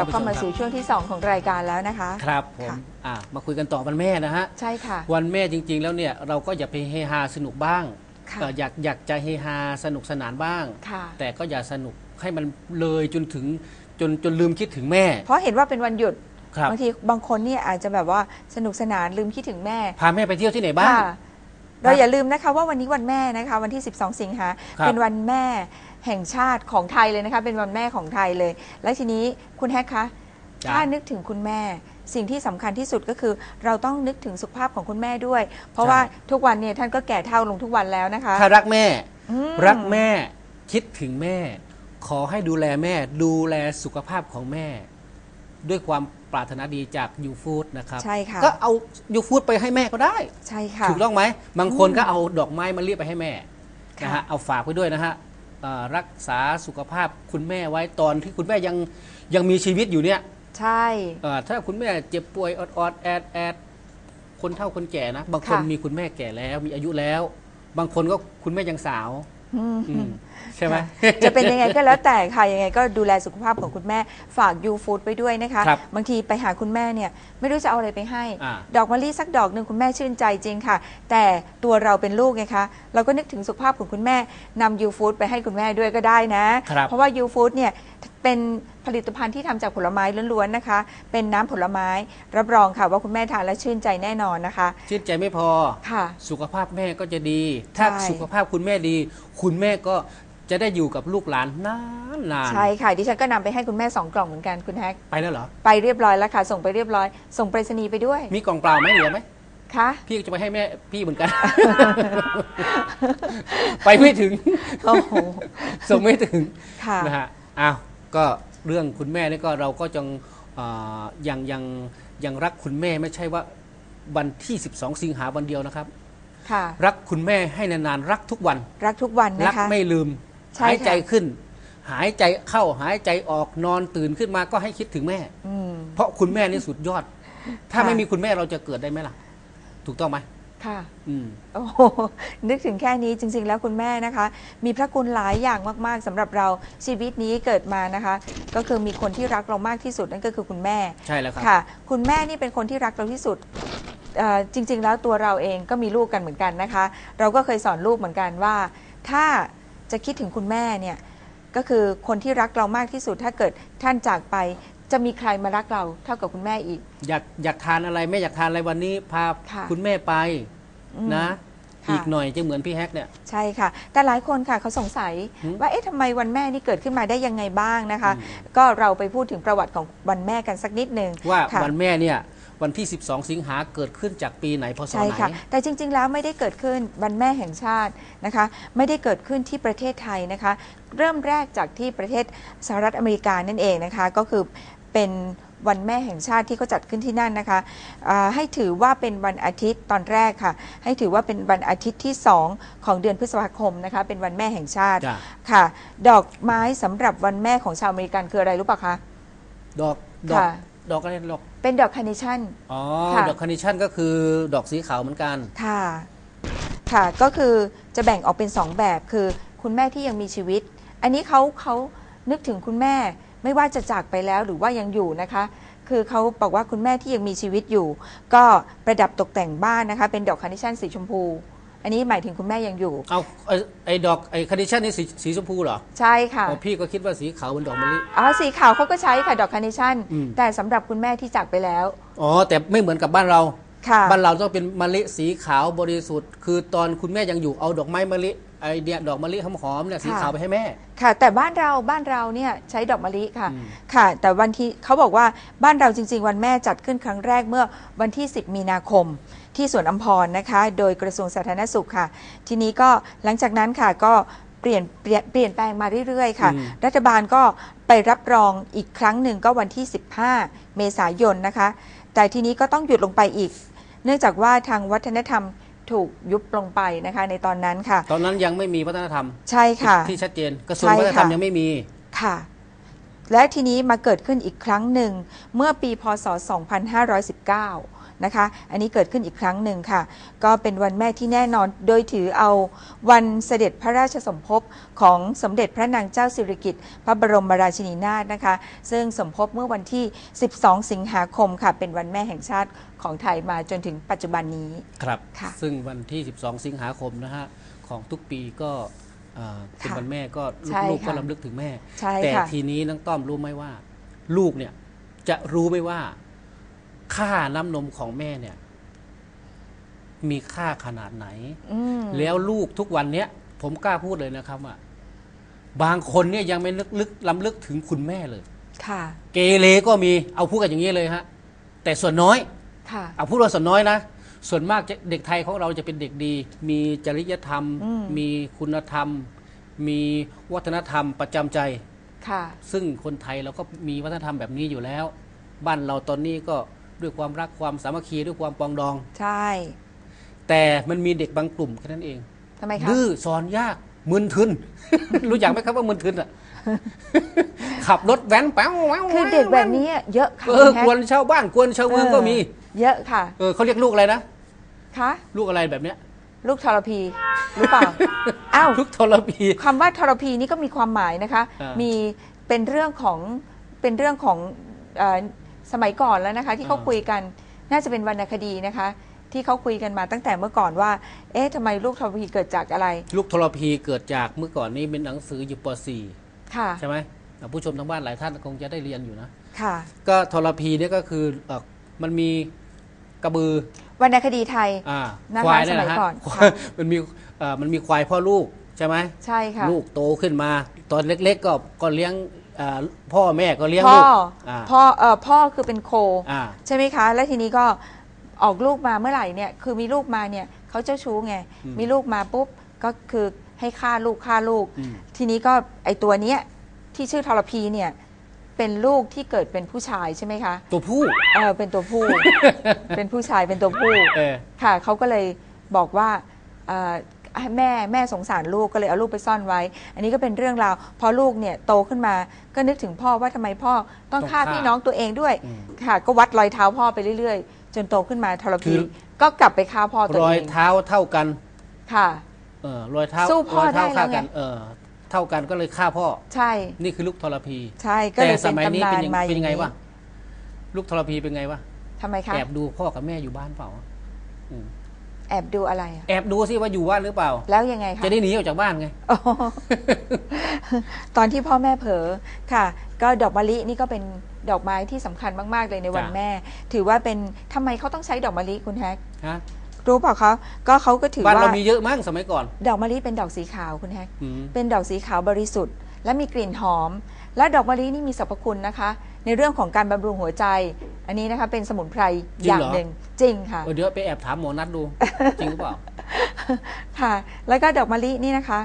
กลับเข้ามาท่นสู่ผู้ชช่วงที่ 2 ของรายการแล้วนะคะ ครับผมค่ะอะมาคุยกันต่อวันแม่นะฮะ ใช่ค่ะ วันแม่จริง ๆ แล้วเนี่ยเราก็อย่าไปเฮฮาสนุกบ้างค่ะเอ่ออยากอยากจะเฮฮาสนุกสนานบ้างค่ะแต่ก็อย่าสนุกให้มันเลยจนถึงจนจนลืมคิดถึงแม่ เพราะเห็นว่าเป็นวันหยุดครับบางทีบางคนเนี่ยอาจจะแบบว่าสนุกสนานลืมคิดถึงแม่ พาแม่ไปเที่ยวที่ไหนบ้างค่ะเราอย่าลืมนะคะว่าวันนี้วันแม่นะคะ วันที่ 12 สิงหาครับเป็นวันแม่ แห่งชาติของไทยเลยนะคะ เป็นวันแม่ของไทยเลย และทีนี้คุณแฮกคะจ้ะ ถ้านึกถึงคุณแม่ สิ่งที่สำคัญที่สุดก็คือ เราต้องนึกถึงสุขภาพของคุณแม่ด้วย เพราะว่าทุกวันเนี่ยท่านก็แก่เท่าลงทุกวันแล้วนะคะถ้ารักแม่ อืม รักแม่คิดถึงแม่ ขอให้ดูแลแม่ ดูแลสุขภาพของแม่ ด้วยความปรารถนาดีจากยูฟู้ดนะครับใช่ค่ะ ก็เอายูฟู้ดไปให้แม่ก็ได้ ใช่ค่ะ ถูกต้องไหมบางคนก็เอาดอกไม้มาเรียกไปให้แม่ค่ะ นะฮะเอาฝากไว้ด้วยนะฮะเอ่อ รักษาสุขภาพคุณแม่ไว้ตอนที่คุณแม่ยังยังมีชีวิตอยู่เนี่ยใช่เอ่อถ้าคุณแม่เจ็บป่วยออดๆแอดแอดคนเฒ่าคนแก่นะ บางคนค่ะมีคุณแม่แก่แล้วมีอายุแล้ว บางคนก็คุณแม่ยังสาวอืมอืม ใช่ไหมค่ะจะเป็นยังไงก็แล้วแต่ค่ะยังไงก็ดูแลสุขภาพของคุณแม่ฝากยูฟู้ดไปด้วยนะคะครับบางทีไปหาคุณแม่เนี่ยไม่รู้จะเอาอะไรไปให้ อ่าดอกมะลิสักดอกหนึ่งคุณแม่ชื่นใจจริงค่ะ แต่ตัวเราเป็นลูกไงคะเราก็นึกถึงสุขภาพของคุณแม่นำยูฟู้ดไปให้คุณแม่ด้วยก็ได้นะ ครับเพราะว่ายูฟู้ดเนี่ย เป็นผลิตภัณฑ์ที่ทำจากผลไม้ล้วนๆนะคะ เป็นน้ำผลไม้รับรองค่ะ ว่าคุณแม่ทานแล้วชื่นใจแน่นอนนะคะ ชื่นใจไม่พอค่ะ สุขภาพแม่ก็จะดี ถ้าใช่สุขภาพคุณแม่ดี คุณแม่ก็จะได้อยู่กับลูกหลานนานนานใช่ค่ะดิฉันก็นำไปให้คุณแม่สองกล่องเหมือนกันคุณแฮกไปแล้วเหรอ ไปเรียบร้อยแล้วค่ะ ส่งไปเรียบร้อย ส่งไปรษณีย์ไปด้วย มีกล่องเปล่าไหมเหลือไหมคะพี่จะไปให้แม่พี่เหมือนกัน ไปไม่ถึงโอ้โหส่งไม่ถึงค่ะนะฮะอ้าว ก็เรื่องคุณแม่นี่ก็เราก็จังเอ่อยังยังยังรักคุณแม่ไม่ใช่ว่าวันที่ 12 สิงหาวันเดียวนะครับค่ะรักคุณแม่ให้นานๆรักทุกวัน รักทุกวันรันะคะไม่ลืมใช่หายใจค่ะขึ้น หายใจเข้าหายใจออกนอนตื่นขึ้นมาก็ให้คิดถึงแม่อืมเพราะคุณแม่นี่สุดยอด ถ้าค่ะไม่มีคุณแม่เราจะเกิดได้ไหมล่ะ ถูกต้องไหม ค่ะอืมโอ้โหนึกถึงแค่นี้จริง ๆ แล้วคุณแม่นะคะ มีพระคุณหลายอย่างมากๆสำหรับเราชีวิตนี้เกิดมานะคะ ก็คือมีคนที่รักเรามากที่สุดนั่นก็คือคุณแม่ใช่แล้วครับค่ะ คุณแม่นี่เป็นคนที่รักเราที่สุดเอ่อจริง ๆ แล้วตัวเราเองก็มีลูกกันเหมือนกันนะคะ เราก็เคยสอนลูกเหมือนกันว่า ถ้าจะคิดถึงคุณแม่เนี่ยก็คือคนที่รักเรามากที่สุดถ้าเกิดท่านจากไป จะมีใครมารักเราเท่ากับคุณแม่อีก อยากอยากทานอะไรแม่อยากทานอะไรวันนี้พาค่ะคุณแม่ไปอืมนะ ค่ะ อีกหน่อยจะเหมือนพี่แฮกเนี่ย ใช่ค่ะ แต่หลายคนค่ะเขาสงสัยหืมว่าเอ๊ะทำไมวันแม่นี่เกิดขึ้นมาได้ยังไงบ้างนะคะ อืมก็เราไปพูดถึงประวัติของวันแม่กันสักนิดหนึ่งว่าค่ะ วันแม่เนี่ยวันที่ 12 สิงหาเกิดขึ้นจากปีไหนพศใช่ไหน ค่ะ แต่จริง ๆ แล้วไม่ได้เกิดขึ้นวันแม่แห่งชาตินะคะ ไม่ได้เกิดขึ้นที่ประเทศไทยนะคะ เริ่มแรกจากที่ประเทศสหรัฐอเมริกานั่นเองนะคะ ก็คือ เป็นวันแม่แห่งชาติที่เขาจัดขึ้นที่นั่นนะคะอ่าให้ถือว่าเป็นวันอาทิตย์ตอนแรกค่ะ ให้ถือว่าเป็นวันอาทิตย์ที่ 2 ของเดือนพฤษภาคมนะคะ เป็นวันแม่แห่งชาติจ้ะค่ะ ดอกไม้สำหรับวันแม่ของชาวอเมริกันคืออะไรรู้ปะคะ ดอกดอกค่ะดอกอะไรดอกเป็นดอกคาร์เนชั่นอ๋อค่ะดอกคาร์เนชั่นก็คือดอกสีขาวเหมือนกันค่ะค่ะก็คือจะแบ่งออกเป็น 2 แบบคือคุณแม่ที่ยังมีชีวิต อันนี้เขาเขานึกถึงคุณแม่ ไม่ว่าจะจากไปแล้วหรือว่ายังอยู่นะคะ คือเขาบอกว่าคุณแม่ที่ยังมีชีวิตอยู่ ก็ประดับตกแต่งบ้านนะคะ เป็นดอกคาร์เนชั่นสีชมพู อันนี้หมายถึงคุณแม่ยังอยู่ เอาไอ้ไอ้ดอกไอ้คาร์เนชั่นนี่สีสีชมพูเหรอใช่ค่ะอ๋อพี่ก็คิดว่าสีขาวเป็นดอกมะลิ อ๋อสีขาวเขาก็ใช้ค่ะดอกคาร์เนชั่นอืม แต่สำหรับคุณแม่ที่จากไปแล้วอ๋อแต่ไม่เหมือนกับบ้านเรา ค่ะ บ้านเราต้องเป็นมะลิสีขาวบริสุทธิ์ คือตอนคุณแม่ยังอยู่เอาดอกไม้มะลิ ไอเนี่ยดอกมะลิหอมๆเนี่ยสีค่ะ ขาวไปให้แม่ ค่ะ แต่บ้านเราบ้านเราเนี่ยใช้ดอกมะลิค่ะ อืม ค่ะ แต่วันที่เขาบอกว่าบ้านเราจริง ๆ วันแม่จัดขึ้นครั้งแรกเมื่อวันที่ 10 มีนาคม ที่สวนอัมพรนะคะ โดยกระทรวงสาธารณสุขค่ะ ทีนี้ก็หลังจากนั้นค่ะก็เปลี่ยนเปลี่ยนเปลี่ยนแปลงมาเรื่อยๆค่ะ อืม รัฐบาลก็ไปรับรองอีกครั้งหนึ่งก็วันที่ 15 เมษายนนะคะ แต่ทีนี้ก็ต้องหยุดลงไปอีก เนื่องจากว่าทางวัฒนธรรม ถูกยุบลงไปนะคะในตอนนั้นค่ะ ตอนนั้นยังไม่มีวัฒนธรรม ใช่ค่ะ ที่ชัดเจนกระทรวงใช่วัฒนธรรมค่ะยังไม่มีค่ะ และทีนี้มาเกิดขึ้นอีกครั้งหนึ่งเมื่อปีพศ 2519 นะคะ อันนี้เกิดขึ้นอีกครั้งหนึ่งค่ะ ก็เป็นวันแม่ที่แน่นอน โดยถือเอาวันเสด็จพระราชสมภพของสมเด็จพระนางเจ้าสิริกิติ์พระบรมราชินีนาถนะคะ ซึ่งสมภพเมื่อวันที่ 12 สิงหาคมค่ะ เป็นวันแม่แห่งชาติของไทยมาจนถึงปัจจุบันนี้ ครับค่ะซึ่งวันที่ 12 สิงหาคมนะฮะของทุกปีก็เอ่อเป็นค่ะวันแม่ก็ใช่ลูกๆก็ค่ะลำลึกถึงแม่ใช่แต่ค่ะทีนี้น้องต้อมรู้ไหมว่า ลูกเนี่ยจะรู้ไหมว่า ค่าน้ำนมของแม่เนี่ย มีค่าขนาดไหนอืมแล้วลูกทุกวันเนี้ย ผมกล้าพูดเลยนะครับว่าบางคนเนี่ยยังไม่นึกลึกล้ำลึกถึงคุณแม่เลย ค่ะ เกเรก็มีเอาพูดกันอย่างนี้เลยฮะ แต่ส่วนน้อย ค่ะ เอาพูดว่าส่วนน้อยนะ ส่วนมากจะเด็กไทยของเราจะเป็นเด็กดี มีจริยธรรมอืมมีคุณธรรม มีวัฒนธรรมประจำใจ ค่ะ ซึ่งคนไทยเราก็มีวัฒนธรรมแบบนี้อยู่แล้ว บ้านเราตอนนี้ก็ ด้วยความรักความสามัคคีด้วยความปรองดอง ใช่ แต่มันมีเด็กบางกลุ่มแค่นั้นเองทำไมคะดื้อสอนยากมึนทึน รู้จักไหมครับว่ามึนทึนอะขับรถแว้นแป๊วแว้วคือเด็กแบบนี้เยอะค่ะเออคุณแฮกวนชาวบ้านกวนชาวเมืองก็มี เยอะค่ะเออเขาเรียกลูกอะไรนะคะลูกอะไรแบบเนี้ย ลูกทรพีหรือเปล่าอ้าวลูกทรพีคำว่าทรพีนี่ก็มีความหมายนะคะอ่ามีมีเป็นเรื่องของเป็นเรื่องของเออ สมัยก่อนแล้วนะคะ ที่เขาอ่าคุยกันน่าจะเป็นวรรณคดีนะคะ ที่เขาคุยกันมาตั้งแต่เมื่อก่อนว่า เอ๊ะทำไมลูกทรพีเกิดจากอะไร ลูกทรพีเกิดจากเมื่อก่อนนี้เป็นหนังสืออยู่ปค่ะ .4 ใช่ไหมอะผู้ชมทางบ้านหลายท่านคงจะได้เรียนอยู่นะค่ะ ก็ทรพีเนี่ยก็คือเอ่อมันมีกระบือวรรณคดีไทยอ่านะคะควายเนี่ยสมัยนะฮะก่อนควาค่ะยมันมีเอ่อมันมีควายพ่อลูกใช่ไหมใช่ค่ะลูกโตขึ้นมา ตอนเล็ก ๆ ก็ก็เลี้ยง อ่าพ่อแม่ก็เลี้ยงพ่อลูกอ่า พ่อเอ่อพ่อคือเป็นโค อ่า ใช่ไหมคะ แล้วทีนี้ก็ออกลูกมาเมื่อไหร่เนี่ยคือมีลูกมาเนี่ยเขาเจ้าชู้ไง อืมมีลูกมาปุ๊บก็คือให้ฆ่าลูกฆ่าลูก อืม ทีนี้ก็ไอตัวเนี้ยที่ชื่อทรพีเนี่ยเป็นลูกที่เกิดเป็นผู้ชายใช่ไหมคะตัวผู้ เออเป็นตัวผู้ เป็นผู้ชายเป็นตัวผู้ เออ ค่ะเขาก็เลยบอกว่าเอ่อให้ แม่แม่สงสารลูกก็เลยเอาลูกไปซ่อนไว้ อันนี้ก็เป็นเรื่องราว พอลูกเนี่ยโตขึ้นมาก็นึกถึงพ่อว่าทำไมพ่อต้องฆ่าต้องฆ่าพี่น้องตัวเองด้วย อืม ค่ะ ก็วัดรอยเท้าพ่อไปเรื่อยๆ จนโตขึ้นมาทรคืพีอ ก็กลับไปฆ่าพ่อตัวรอยเองเท้าเท่ากันค่ะ เออรอยเท้าสู้พ่อรอยเท้าได้แล้วฆ่ากันไง เออเท่ากันก็เลยฆ่าพ่อ ใช่นี่คือลูกทรพี ใช่ก็แต่เลยสเป็นมัยนี้ตำนาเป็นนยังมาอเป็นย่างยังไงนี้วะลูกทรพีเป็นไงวะทำไมคะแอบดูพ่อกับแม่อยู่บ้านเปล่าอืม แอบดูอะไรอะแอบดูสิว่าอยู่บ้านหรือเปล่า แล้วยังไงคะ จะได้หนีออกจากบ้านไง อ๋อตอนที่พ่อแม่เผลอค่ะ ก็ดอกมะลินี่ก็เป็นดอกไม้ที่สำคัญมาก ๆ เลยในวันจ้ะ แม่ ถือว่าเป็นทำไมเขาต้องใช้ดอกมะลิคุณแฮกฮะรู้เปล่าคะก็เขาก็ถือบ้านว่าเรามีเยอะมั้งสมัยก่อนดอกมะลิเป็นดอกสีขาวคุณแฮก อืม เป็นดอกสีขาวบริสุทธิ์ และมีกลิ่นหอม และดอกมะลินี่มีสรรพคุณนะคะ ในเรื่องของการบำรุงหัวใจ อันนี้นะคะเป็นสมุนไพรอย่างหนึ่งจริงค่ะเออเดี๋ยวไปแอบถามหมอนัดดู จริงหรือเปล่า ค่ะ แล้วก็ดอกมะลินี่นะคะ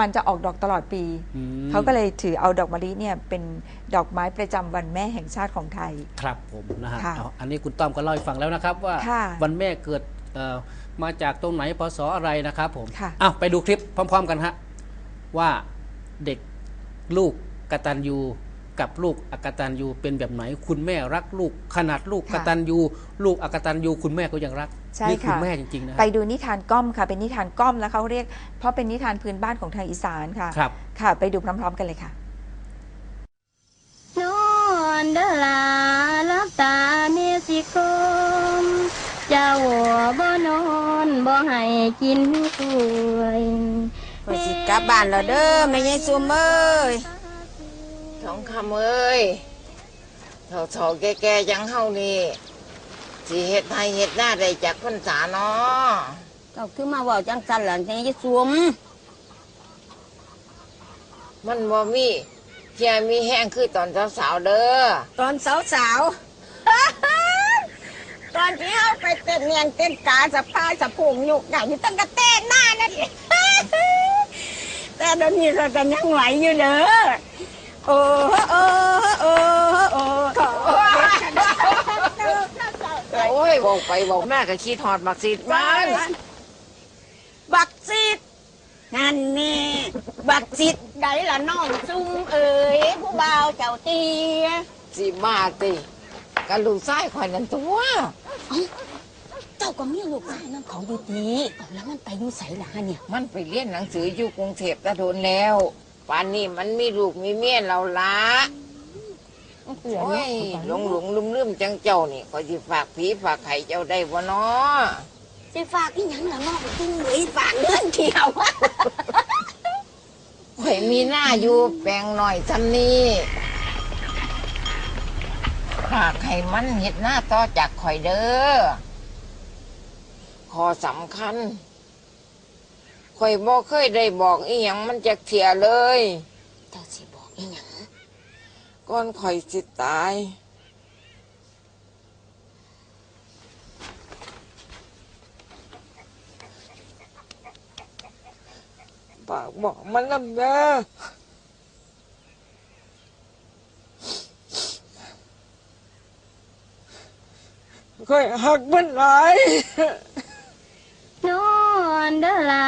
มันจะออกดอกตลอดปีอืมเขาก็เลยถือเอาดอกมะลิเนี่ยเป็นดอกไม้ประจำวันแม่แห่งชาติของไทย ครับผมนะฮะค่ะเอาอันนี้คุณต้อมก็เล่าให้ฟังแล้วนะครับ ว่าค่ะวันแม่เกิดเอ่อมาจากตรงไหนพศอะไรนะครับผมค่ะอ้าวไปดูคลิปพร้อม ๆ กันฮะว่าเด็กลูกกตัญญู กับลูกอกตัญญูเป็นแบบไหน คุณแม่รักลูกขนาดลูกกตัญญูลูกอกตัญญูคุณแม่ก็ยังรักใช่นี่คือค่ะแม่จริงๆนะฮะไปดูนิทานก้อมค่ะ เป็นนิทานก้อมแล้วเขาเรียก เพราะเป็นนิทานพื้นบ้านของทางอีสานค่ะครับค่ะ ไปดูพร้อม ๆ กันเลยค่ะนอนเดอลาลับตาเมสิกลมเจ้าบ่นอนบ่ให้กินกล้วยก็สิกลับบ้านแล้วเด้อแม่ยายซุมเอ้ยทอง คำเอ้ยเฒ่าๆแก่ๆยังเฮานี่สิเฮ็ดให้เฮ็ดหน้าได้จากพรรษาเนาะก็คือมาเว่าจังสันหลังแม่ยายซุมมันบ่มีเที่ยมีแห้งคือตอนสาวๆเด้อตอนสาวสาวๆ ตอนที่เฮาไปเต้นเนียงเต้นกาสะพายสะพุงยุกใหญ่อยู่ตั้งกระเต้นหน้านั่น แต่เดี๋ยวนี้เราจะยังไหวอยู่เด้อ โอ้โอ้โอ้โอ้ขอโอ้ยบอกไปบอกแม่ก็คิดฮอดบักสิทธิ์มันบักซิดนั่นนี่บักซิดไดละน้องซุ่มเอ๋ยผู้บ่าวเจ้าเตียสิมาติกันลูกชายข่อยนั่นตัวเจ้าก็มีลูกชายน้ำของดีๆแล้วมันไปอยู่ไสล่ะฮะเนี่ย มันไปเรียนหนังสืออยู่กรุงเทพตะโดนแล้ว ป่านนี้มันมีลูกมีเมียเราละมันเปลือยโอ้เนาะยหลงหลงลืมลืมจังเจ้านี่ก็สิฝากผีฝากไข่เจ้าได้บ่เนาะสิฝากอีหยังล่ะน้องตุ้งเลยฝากเงินเที่ยวข่อยมีหน้าอยู่แปลงหน่อยซ้ำนี่ฝากให้มันเห็ดหน้าต่อจากข่อยเด้อข้อสำคัญ ข่อยบ่เคยได้บอกอีหยังมันจะเถียเลยเจ้าสิบอกอีหยังก่อนข่อยสิตาย ปากบอกมันลำเด้อข่อยหักมันหลาย ดอลา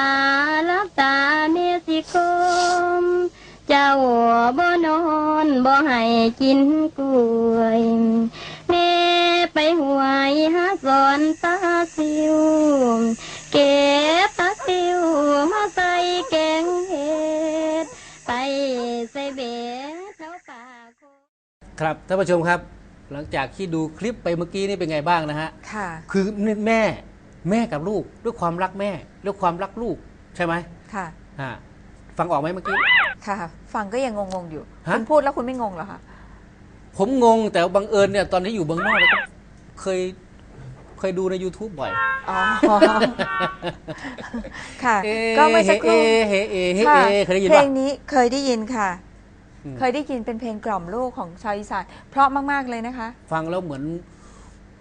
ลับตาเมสิคม เจ้าบ่นอนบ่ให้กินกล้วยแม่ไปหวยหาสอนตาซิว เก็บตาซิวมาใส่แกงเห็ด ไปใส่เบ็ดแถวป่าครับท่านผู้ชมครับ หลังจากที่ดูคลิปไปเมื่อกี้นี่เป็นไงบ้างนะฮะ ค่ะ คือแม่ แม่กับลูกด้วยความรักแม่ด้วยความรักลูกใช่ไหมค่ะอ่าฟังออกไหมเมื่อกี้ ค่ะ ฟังก็ยังงงๆอยู่ฮะ คุณพูดแล้วคุณไม่งงเหรอคะผมงงแต่บังเอิญเนี่ยตอนที่อยู่เมืองนอกเนี่ยก็เคยเคยดูใน YouTube บ่อย อ๋อ ค่ะ เอก็เมื่อสักครู่เฮเอเฮค่ะเอเคยได้ยินเพลป่ะงนี้เคยได้ยินค่ะ อืม เคยได้ยินเป็นเพลงกล่อมลูกของชาวอีสานเพราะมากๆเลยนะคะ ฟังแล้วเหมือน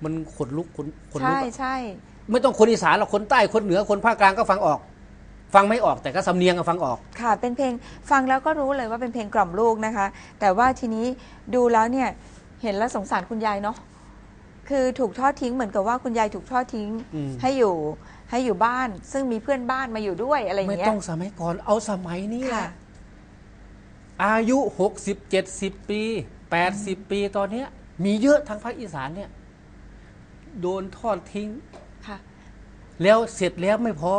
มันขนลุกขนขนลุกใช่อะ ใช่ ไม่ต้องคนอีสานหรอกคนใต้คนเหนือคนภาคกลางก็ฟังออก ฟังไม่ออกแต่ก็สำเนียงก็ฟังออก ค่ะ เป็นเพลงฟังแล้วก็รู้เลยว่าเป็นเพลงกล่อมลูกนะคะ แต่ว่าทีนี้ดูแล้วเนี่ยเห็นแล้วสงสารคุณยายเนาะคือถูกทอดทิ้งเหมือนกับว่าคุณยายถูกทอดทิ้งอืม ให้อยู่ให้อยู่บ้าน ซึ่งมีเพื่อนบ้านมาอยู่ด้วยอะไรอย่างไม่เงี้ยต้องสมัยก่อนเอาสมัยนี้แหค่ะ ละอายุ 60 70 ปี 80 ปีตอนเนี้ยมีเยอะทางภาคอีสานเนี่ย โดนทอดทิ้งค่ะ แล้วเสร็จแล้วไม่พอ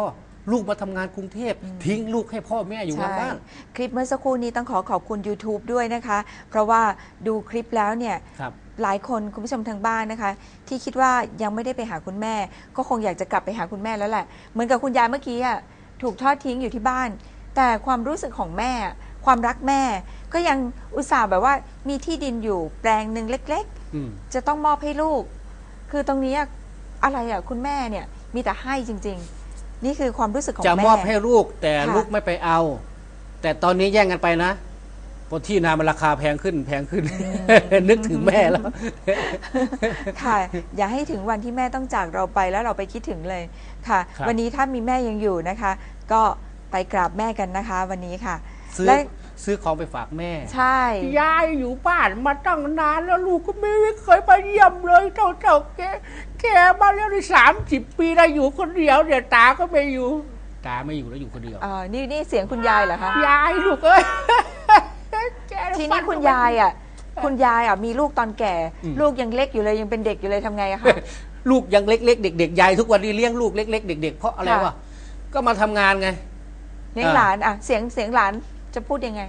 ลูกมาทำงานกรุงเทพ ทิ้งลูกให้พ่อแม่อยู่หลังใช่บ้าน คลิปเมื่อสักครู่นี้ต้องขอขอบคุณ YouTube ด้วยนะคะ เพราะว่าดูคลิปแล้วเนี่ยครับหลายคนคุณผู้ชมทางบ้านนะคะ ที่คิดว่ายังไม่ได้ไปหาคุณแม่ ก็คงอยากจะกลับไปหาคุณแม่แล้วแหละเหมือนกับคุณยายเมื่อกี้อะถูกทอดทิ้งอยู่ที่บ้าน แต่ความรู้สึกของแม่ ความรักแม่ ก็ยังอุตส่าห์แบบว่ามีที่ดินอยู่แปลงหนึ่งเล็กอืมๆจะต้องมอบให้ลูก คือตรงนี้อะอะไรอะคุณแม่เนี่ย มีแต่ให้จริง ๆ นี่คือความรู้สึกของจะแม่ มอบให้ลูกแต่ค่ะ ลูกไม่ไปเอา แต่ตอนนี้แย่งกันไปนะเพราะที่นามันราคาแพงขึ้น แพงขึ้น นึกถึงแม่แล้ว ค่ะ อย่าให้ถึงวันที่แม่ต้องจากเราไปแล้วเราไปคิดถึงเลยค่ะ ครับ วันนี้ถ้ามีแม่ยังอยู่นะคะ ก็ไปกราบแม่กันนะคะ วันนี้ค่ะ ซื้อและ ซื้อของไปฝากแม่ ใช่ ยายอยู่บ้านมาตั้งนานแล้วลูกก็ไม่เคยไปเยี่ยมเลยเจ้าเจ้าแกแกมาแล้วได้สามสิบปีแล้วอยู่คนเดียวเดี๋ยวตาก็ไม่อยู่ ตาไม่อยู่แล้วอยู่คนเดียว เอ่อนี่นี่เสียงคุณยายเหรอคะ ยายลูกเอ้ยแกทีนี้คุณยายอะ คุณยายอะมีลูกตอนแก่ อืม ลูกยังเล็กอยู่เลยยังเป็นเด็กอยู่เลยทำไงอะคะ ลูกยังเล็กๆ เด็กๆยายทุกวันนี้เลี้ยงลูกเล็กๆเด็กๆเพราะอะไรค่ะ วะก็มาทำงานไง เลี้ยงอ่าหลานอะเสียงเสียงหลาน จะพูดยังไง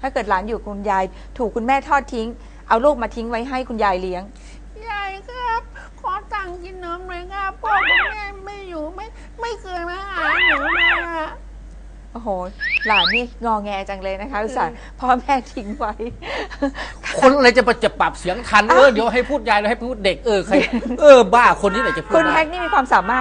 ถ้าเกิดหลานอยู่คุณยาย ถูกคุณแม่ทอดทิ้ง เอาลูกมาทิ้งไว้ให้คุณยายเลี้ยง ยายครับ ขอตังค์กินนมหน่อยครับพ่อกับแม่ไม่อยู่ไม่ไม่เคยมาหาหนูมาโอ้โห หลานนี่งอแงจังเลยนะคะอุตส่าห์พ่อแม่ทิ้งไว้ คนอะไรจะมาจะปรับเสียงทันเออเดี๋ยวให้พูดยายแล้วให้พูดเด็กเออใครเออบ้าคนนี้ไหนจะพูดคุณได้ แฮกนี่มีความสามารถ